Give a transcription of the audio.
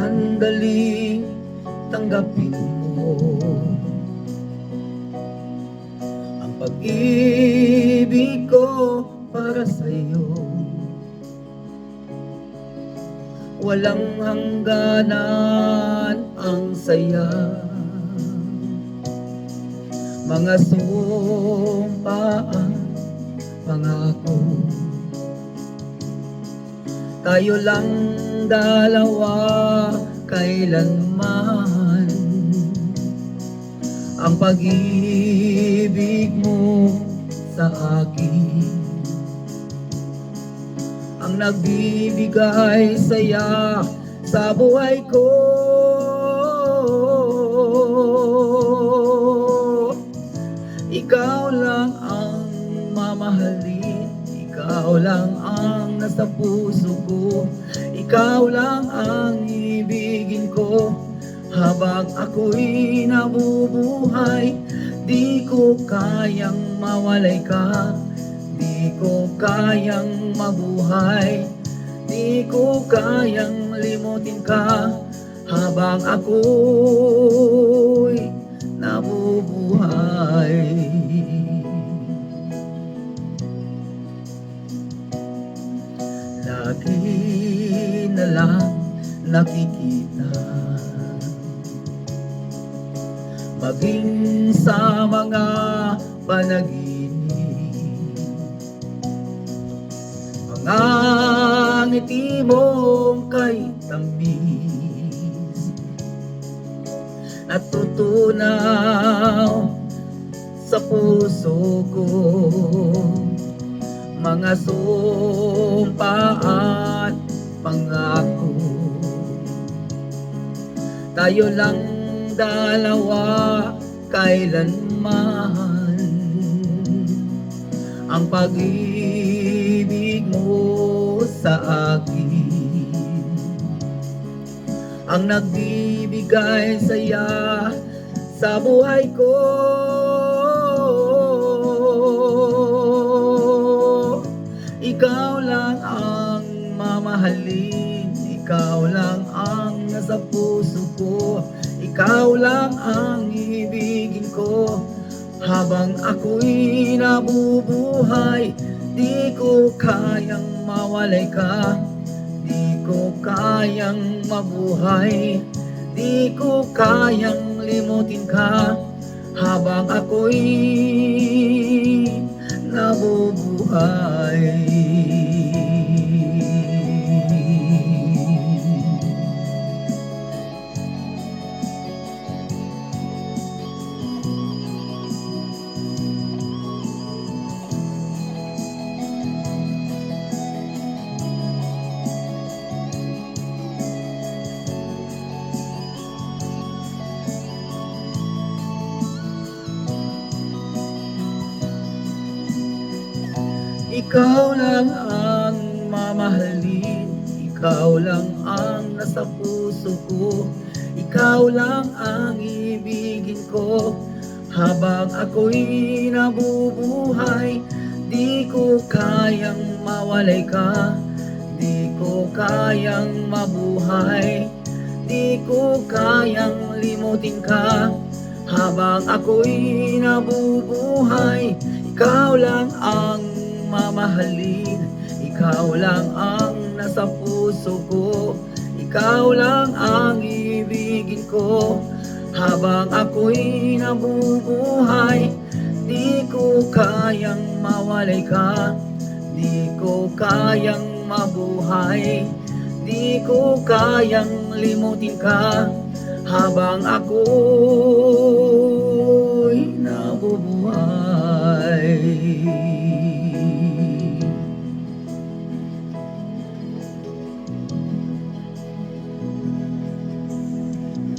sandali tanggapin mo. Ang pag-ibig ko para sa'yo. Walang hangganan ang saya. Mga sumpaan pangako tayo lang dalawa kailanman. Ang pag-ibig mo sa akin. Ang nagbibigay saya sa buhay ko. Ikaw lang ikaw lang ang nasa puso ko. Ikaw lang ang ibigin ko. Habang ako'y nabubuhay di ko kayang mawalay ka. Di ko kayang mabuhay. Di ko kayang limutin ka. Habang ako'y nabubuhay Lagi na lang nakikita. Maging sa mga panaginip Mga ngiti mong kay tamis Natutunaw sa puso ko mga sumpa at pangako. Tayo lang dalawa kailanman. Ang pag-ibig mo sa akin. Ang nagbibigay saya sa buhay ko Ikaw lang ang mamahalin. Ikaw lang ang nasa puso ko. Ikaw lang ang ibigin ko. Habang ako'y nabubuhay Di ko kayang mawalay ka. Di ko kayang mabuhay. Di ko kayang limutin ka. Habang ako'y nabubuhay Ikaw lang ang mamahalin. Ikaw lang ang nasa puso ko. Ikaw lang ang ibigin ko. Habang ako'y nabubuhay Di ko kayang mawalay ka. Di ko kayang mabuhay. Di ko kayang limutin ka. Habang ako'y nabubuhay Ikaw lang ang mamahalin Ikaw lang ang nasa puso ko. Ikaw lang ang ibigin ko. Habang ako'y nabubuhay Di ko kayang mawalay ka. Di ko kayang mabuhay. Di ko kayang limutin ka. Habang ako'y nabubuhay.